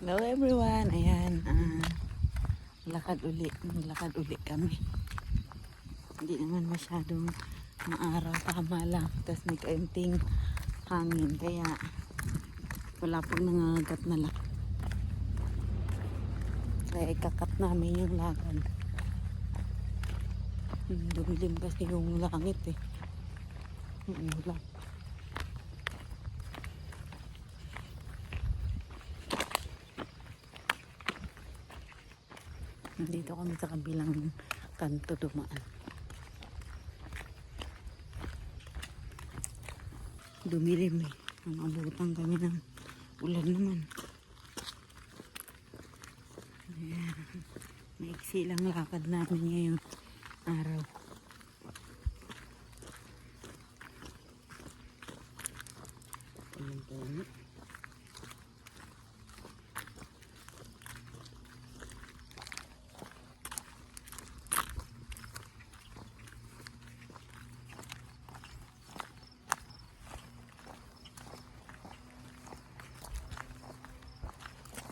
Hello everyone. Ayan. ah, lakad uli. Lakad uli kami. Hindi naman masyadong maaraw. Tama lang. Tapos may kaunting hangin. Kaya wala pong nangangagat na lang. Kaya ikakat namin yung lakad. Dumilim kasi yung langit eh. Yung ulan. Nandito kami sa kabilang kanto dumaan. Dumilim eh. Ang abutan kami ng ulan naman. Ayan. Maiksi lang lakad namin ngayong araw. Ayan po.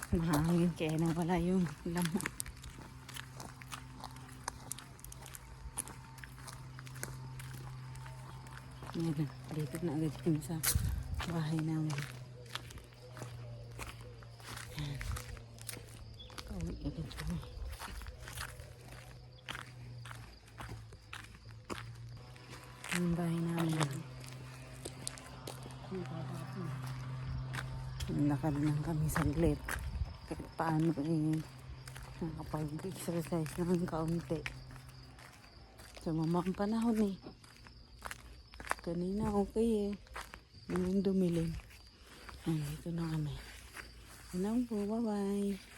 Mahangin kaya nawala yung lamok. Yan dito na agad kami sa bahay namin. Yan. Kauwi agad kami. Yung bahay namin. Lakad lang kami saglit. Kahit paano eh, nakapag-exercise ng kaunti. Sumama ang panahon eh. Kanina okay eh. Ngayon dumilim. Ayan, dito na kami. Ano po, bye-bye.